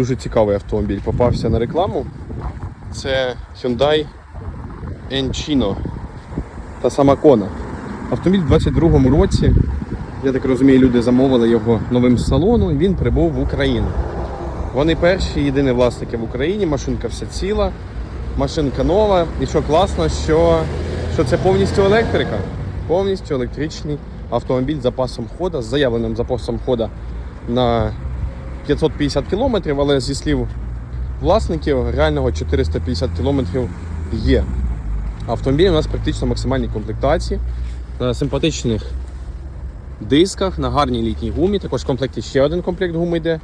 дуже цікавий автомобіль. Попався на рекламу. Це Hyundai Encino. Та сама Kona. Автомобіль в 22-му році. Я так розумію, люди замовили його новим з салону і він прибув в Україну. Вони перші, єдині власники в Україні, машинка вся ціла, машинка нова. І що класно, що, що це повністю електрика. Повністю електричний автомобіль з запасом хода, з заявленим запасом хода на 550 км, але зі слів власників реального 450 км є. Автомобіль у нас практично максимальній комплектації, на симпатичних дисках, на гарній літній гумі. Також в комплекті ще один комплект гуми йде.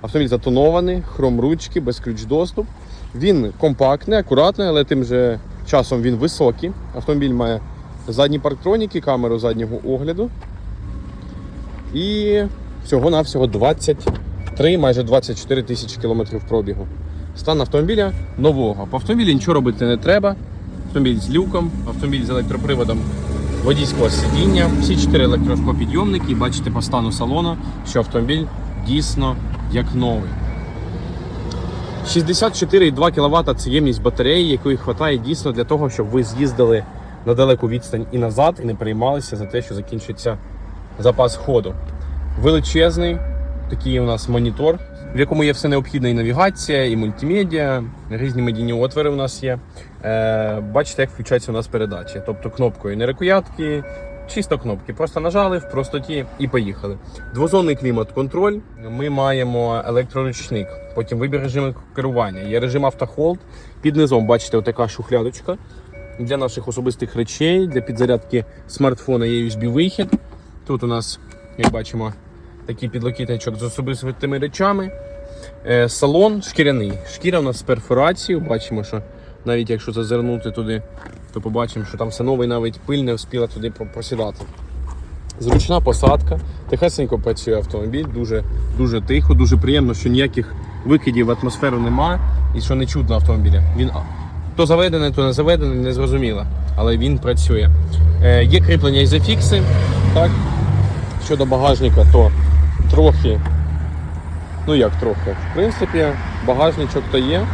Автомобіль затонований, хром ручки, без ключ доступ. Він компактний, акуратний, але тим же часом він високий. Автомобіль має задні парктроніки, камеру заднього огляду. І всього-навсього 23, майже 24 тисячі кілометрів пробігу. Стан автомобіля нового. По автомобілі нічого робити не треба. Автомобіль з люком, автомобіль з електроприводом водійського сидіння, всі чотири електросклопідйомники. Бачите по стану салону, що автомобіль дійсно як новий. 64,2 кВт це ємність батареї, якої вистачає дійсно для того, щоб ви з'їздили на далеку відстань і назад, і не переймалися за те, що закінчується запас ходу. Величезний такий у нас монітор, в якому є все необхідне і навігація, і мультимедіа, різні медійні отвори у нас є. Е, бачите, як включаються у нас передачі. Тобто кнопкою не рукоятки, чисто кнопки. Просто нажали в простоті і поїхали. Двозонний клімат-контроль. Ми маємо електроручник, потім вибір режиму керування. Є режим автохолд. Під низом бачите, отака шухлядочка. Для наших особистих речей, для підзарядки смартфона є USB-вихід. Тут у нас, як бачимо, такий підлокітничок з особистими речами. Е, Салон шкіряний. Шкіра у нас з перфорацією. Бачимо, що навіть якщо зазирнути туди, то побачимо, що там все нове, і навіть пиль не встигла туди про- просідати. Зручна посадка, тихесенько працює автомобіль, дуже, дуже тихо, дуже приємно, що ніяких викидів в атмосферу нема і що не чутно автомобіля. Він то заведений, то не заведений, не зрозуміло, але він працює. Е, є кріплення ізофікси. Так? Щодо багажника, то трохи, ну як трохи, в принципі, багажничок то є.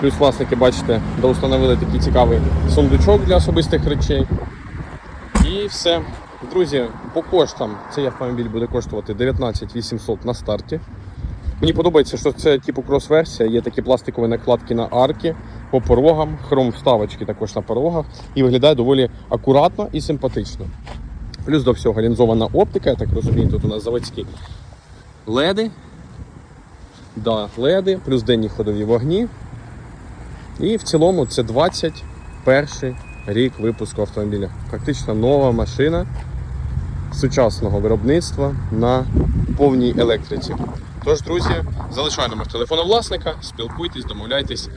Плюс власники, бачите, доустановили такий цікавий сундучок для особистих речей. І все. Друзі, по коштам цей автомобіль буде коштувати 19 800 на старті. Мені подобається, що це типу крос-версія, є такі пластикові накладки на арки по порогам, хром вставочки також на порогах і виглядає доволі акуратно і симпатично. Плюс до всього лінзована оптика, я так розумію, тут у нас заводські леди. Да, леди, плюс денні ходові вогні. І в цілому це 21 рік випуску автомобіля. Практично нова машина сучасного виробництва на повній електриці. Тож, друзі, залишай номер телефону власника, спілкуйтесь, домовляйтесь